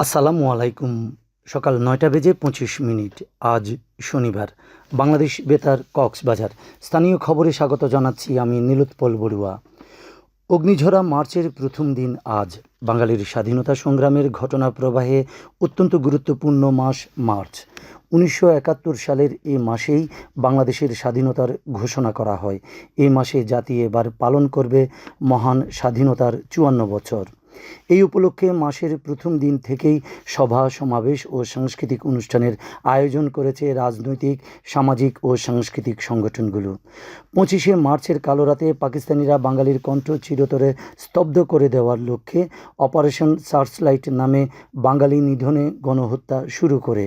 আসসালামু আলাইকুম। সকাল নয়টা বেজে পঁচিশ মিনিট। আজ শনিবার। বাংলাদেশ বেতার কক্সবাজার। স্থানীয় খবরে স্বাগত জানাচ্ছি আমি নীলোৎপল বড়ুয়া। অগ্নিঝরা মার্চের প্রথম দিন আজ। বাঙালির স্বাধীনতা সংগ্রামের ঘটনা প্রবাহে অত্যন্ত গুরুত্বপূর্ণ মাস মার্চ। উনিশশো একাত্তর সালের এই মাসেই বাংলাদেশের স্বাধীনতার ঘোষণা করা হয়। এই মাসে জাতি এবার পালন করবে মহান স্বাধীনতার চুয়ান্ন বছর। এই উপলক্ষে মাসের প্রথম দিন থেকেই সভা, সমাবেশ ও সাংস্কৃতিক অনুষ্ঠানের আয়োজন করেছে রাজনৈতিক, সামাজিক ও সাংস্কৃতিক সংগঠনগুলো। পঁচিশে মার্চের কালো রাতে পাকিস্তানিরা বাঙালির কণ্ঠ চিরতরে স্তব্ধ করে দেওয়ার লক্ষ্যে অপারেশন সার্চলাইট নামে বাঙালি নিধনে গণহত্যা শুরু করে।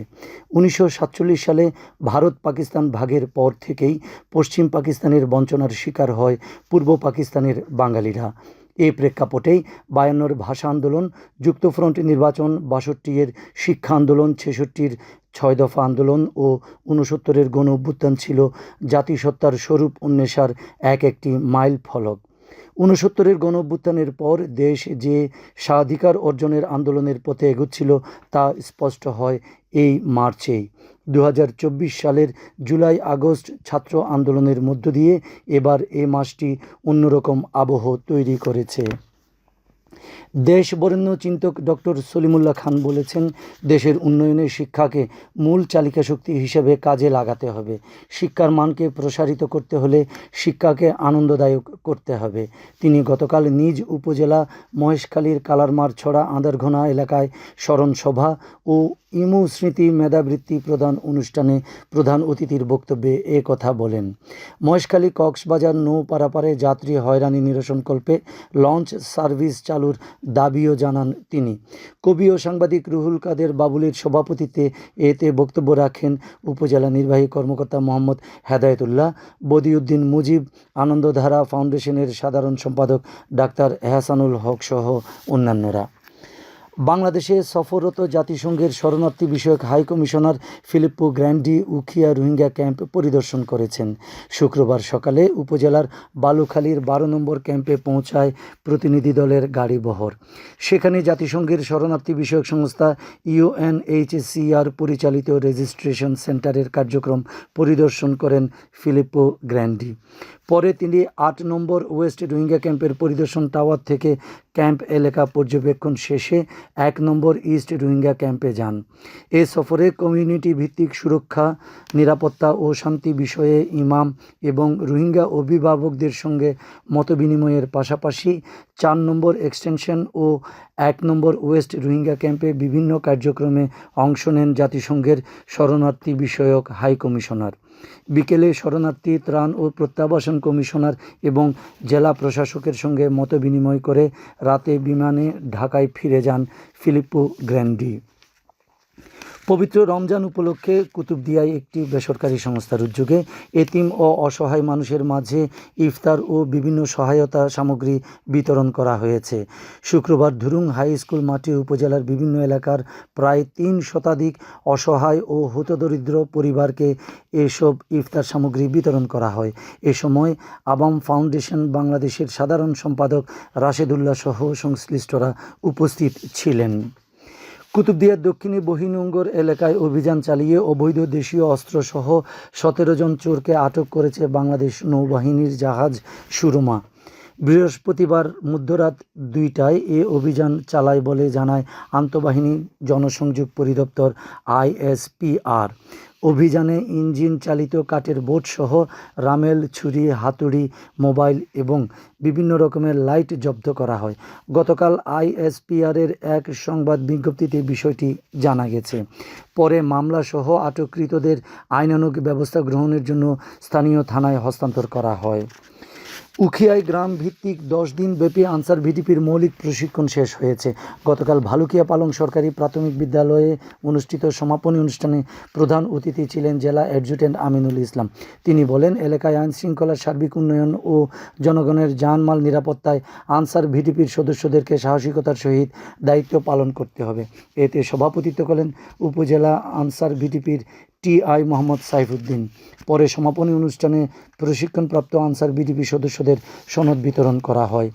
উনিশশো সাতচল্লিশ সালে ভারত পাকিস্তান ভাগের পর থেকেই পশ্চিম পাকিস্তানের বঞ্চনার শিকার হয় পূর্ব পাকিস্তানের বাঙালিরা। এই প্রেক্ষাপটেই বায়ান্নর ভাষা আন্দোলন, যুক্তফ্রন্ট নির্বাচন বাষট্টি এর শিক্ষা আন্দোলন, ছেষট্টির ছয় দফা আন্দোলন ও ঊনসত্তরের গণ অভ্যুত্থান ছিল জাতিসত্তার স্বরূপ উন্মেষার এক একটি মাইল ফলক। ঊনসত্তরের গণ অভ্যুত্থানের পর দেশ যে স্বাধিকার অর্জনের আন্দোলনের পথে এগুচ্ছিল তা স্পষ্ট হয় এই মার্চেই। দু হাজার চব্বিশ সালের জুলাই আগস্ট ছাত্র আন্দোলনের মধ্য দিয়ে এবার এ মাসটি অন্যরকম আবহ তৈরি করেছে। দেশ বরেণ্য চিন্তক ডক্টর সলিমুল্লাহ খান বলেছেন, দেশের উন্নয়নে শিক্ষাকে মূল চালিকা শক্তি হিসেবে কাজে লাগাতে হবে। শিক্ষার মানকে প্রসারিত করতে হলে শিক্ষাকে আনন্দদায়ক করতে হবে। তিনি গতকাল নিজ উপজেলা মহেশখালীর কালারমার ছড়া আঁদারঘোনা এলাকায় স্মরণ সভা ও ইমু স্মৃতি মেধাবৃত্তি প্রদান অনুষ্ঠানে প্রধান অতিথির বক্তব্যে এ কথা বলেন। মহেশখালী কক্সবাজার নৌ পারাপারে যাত্রী হয়রানি নিরসনকল্পে লঞ্চ সার্ভিস চালুর দাবিও জানান তিনি। কবি ও সাংবাদিক রুহুল কাদের বাবুলের সভাপতিত্বে এতে বক্তব্য রাখেন উপজেলা নির্বাহী কর্মকর্তা মোহাম্মদ হেদায়তুল্লাহ, বদিউদ্দিন মুজিব, আনন্দধারা ফাউন্ডেশনের সাধারণ সম্পাদক ডাক্তার এহসানুল হক সহ অন্যান্যরা। বাংলাদেশে সফররত জাতিসংঘের শরণার্থী বিষয়ক high commissioner Filippo Grandi Ukhia Rohingya camp পরিদর্শন করেছেন। শুক্রবার সকালে উপজেলার বালুখালীর বারো নম্বর ক্যাম্পে পৌঁছায় প্রতিনিধি দলের গাড়ি বহর। সেখানে জাতিসংঘের শরণার্থী বিষয়ক সংস্থা ইউএনএইচসিআর পরিচালিত রেজিস্ট্রেশন সেন্টারের কার্যক্রম পরিদর্শন করেন ফিলিপ্পো গ্র্যান্ডি। পরে তিনি আট নম্বর ওয়েস্ট রোহিঙ্গা ক্যাম্পের পরিদর্শন টাওয়ার থেকে ক্যাম্প এলাকা পর্যবেক্ষণ শেষে এক নম্বর ইস্ট রোহিঙ্গা ক্যাম্পে যান। এ সফরে কমিউনিটি ভিত্তিক সুরক্ষা, নিরাপত্তা ও শান্তি বিষয়ে ইমাম এবং রোহিঙ্গা অভিভাবকদের সঙ্গে মতবিনিময়ের পাশাপাশি চার নম্বর এক্সটেনশন ও এক নম্বর ওয়েস্ট রোহিঙ্গা ক্যাম্পে বিভিন্ন কার্যক্রমে অংশ নেন জাতিসংঘের শরণার্থী বিষয়ক হাই কমিশনার বিকেলে শরণার্থী ত্রাণ ও প্রত্যাবাসন কমিশনার এবং জেলা প্রশাসকের সঙ্গে মতবিনিময় করে রাতে বিমানে ঢাকায় ফিরে যান ফিলিপো গ্র্যান্ডি। পবিত্র রমজান উপলক্ষে কুতুবদিয়ায় একটি বেসরকারি সংস্থার উদ্যোগে এতিম ও অসহায় মানুষের মাঝে ইফতার ও বিভিন্ন সহায়তা সামগ্রী বিতরণ করা হয়েছে। শুক্রবার ধুরুং হাই স্কুল মাঠে উপজেলার বিভিন্ন এলাকার প্রায় তিন শতাধিক অসহায় ও হতদরিদ্র পরিবারকে এসব ইফতার সামগ্রী বিতরণ করা হয়। এ সময় আবাম ফাউন্ডেশন বাংলাদেশের সাধারণ সম্পাদক রাশেদুল্লাহ সহ সংশ্লিষ্টরা উপস্থিত ছিলেন। কুতুবদিয়ার দক্ষিণে বহিনুঙ্গর এলাকায় অভিযান চালিয়ে অবৈধ দেশীয় অস্ত্রসহ সতেরো জন চোরকে আটক করেছে বাংলাদেশ নৌবাহিনীর জাহাজ সুরমা। বৃহস্পতিবার মধ্যরাত দুইটায় এ অভিযান চালায় বলে জানায় আন্তঃবাহিনী জনসংযোগ পরিদপ্তর আইএসপিআর। অভিযানে ইঞ্জিন চালিত কাঠের বোট সহ রামেল, ছুরি, হাতুড়ি, মোবাইল এবং বিভিন্ন রকমের লাইট জব্দ করা হয়। গতকাল আইএসপিআরের এক সংবাদ বিজ্ঞপ্তিতে বিষয়টি জানা গেছে। পরে মামলাসহ আটককৃতদের আইনানুগ ব্যবস্থা গ্রহণের জন্য স্থানীয় থানায় হস্তান্তর করা হয়। উখিয়ায় গ্রাম ভিত্তিক দশ দিন ব্যাপী আনসার ভিডিপির মৌলিক প্রশিক্ষণ শেষ হয়েছে। গতকাল ভালুকিয়া পালং সরকারি প্রাথমিক বিদ্যালয়ে অনুষ্ঠিত সমাপনী অনুষ্ঠানে প্রধান অতিথি ছিলেন জেলা অ্যাডজুটেন্ট আমিনুল ইসলাম। তিনি বলেন, এলাকায় আইন শৃঙ্খলার সার্বিক উন্নয়ন ও জনগণের জানমাল নিরাপত্তায় আনসার ভিডিপির সদস্যদেরকে সাহসিকতার সহিত দায়িত্ব পালন করতে হবে। এতে সভাপতিত্ব করেন উপজেলা আনসার ভিডিপির টি আই মোহাম্মদ সাইফুদ্দিন। পরে সমাপনী অনুষ্ঠানে প্রশিক্ষণপ্রাপ্ত আনসার বিডিপি সদস্যদের সনদ বিতরণ করা হয়।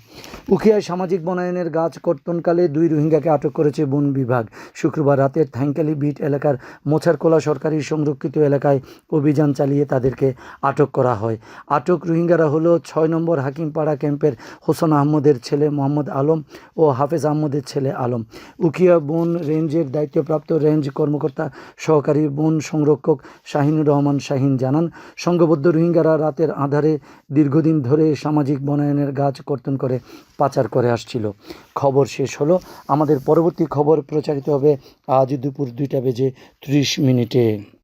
উখিয়ায় সামাজিক বনায়নের গাছ কর্তনকালে দুই রোহিঙ্গাকে আটক করেছে বন বিভাগ। শুক্রবার রাতে থ্যাঙ্কালি বিট এলাকার মোছারকোলা সরকারি সংরক্ষিত এলাকায় অভিযান চালিয়ে তাদেরকে আটক করা হয়। আটক রোহিঙ্গারা হলো ছয় নম্বর হাকিমপাড়া ক্যাম্পের হোসেন আহমদের ছেলে মোহাম্মদ আলম ও হাফেজ আহমদের ছেলে আলম। উখিয়া বন রেঞ্জের দায়িত্বপ্রাপ্ত রেঞ্জ কর্মকর্তা সহকারী বন সংরক্ষক শাহিনুর রহমান শাহিন জানান, সংঘবদ্ধ রোহিঙ্গারা রাতের আধারে দীর্ঘদিন ধরে সামাজিক বনায়নের গাছ কর্তন করে পাচার করে আসছিল। খবর শেষ হলো, আমাদের পরবর্তী খবর প্রচারিত হবে আজ দুপুর দুইটা বেজে ত্রিশ মিনিটে।